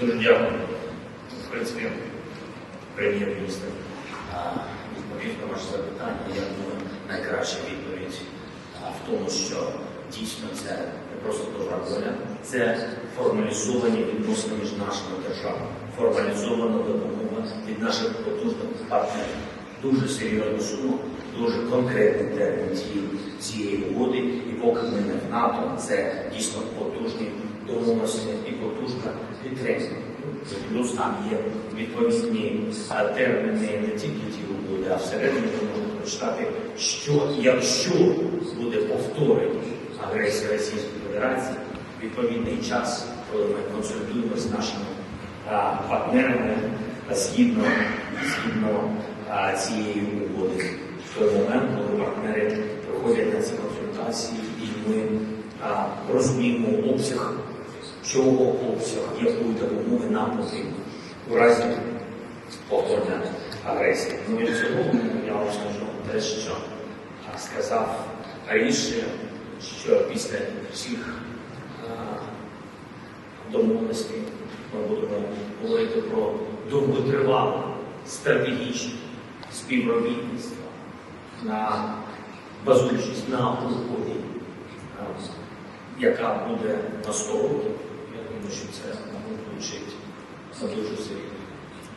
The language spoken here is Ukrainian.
Дуже дякую. В принципі, прем'єр-міністр відповів на ваше запитання. Я думаю, найкраща відповідь в тому, що дійсно це не просто добра воля, це формалізовані відносини між нашими державами, формалізована допомога від наших потужних партнерів. Дуже серйозну суму, дуже конкретний термін цієї, угоди, і поки ми не в НАТО, це дійсно потужні домовленості і потужна. Плюс там є відповідні терміни не тільки ті угоди, а всередині ви можете прочитати, що якщо буде повторення агресії Російської Федерації, відповідний час, коли ми консультуємося з нашими а, партнерами згідно, згідно а, цієї угоди. В той момент, коли партнери приходять на ці консультації, і ми а, розуміємо обсяг, чого обсяг, якої допомоги нам потрібно у разі повторення агресії. Ну і в я вам скажу те, що сказав раніше, що після всіх домовленостей ми будемо говорити про довготривале стратегічне співробітництво, на базуючись на угоді, яка буде на 100 років. Думаю, що це звучить дуже серйозно.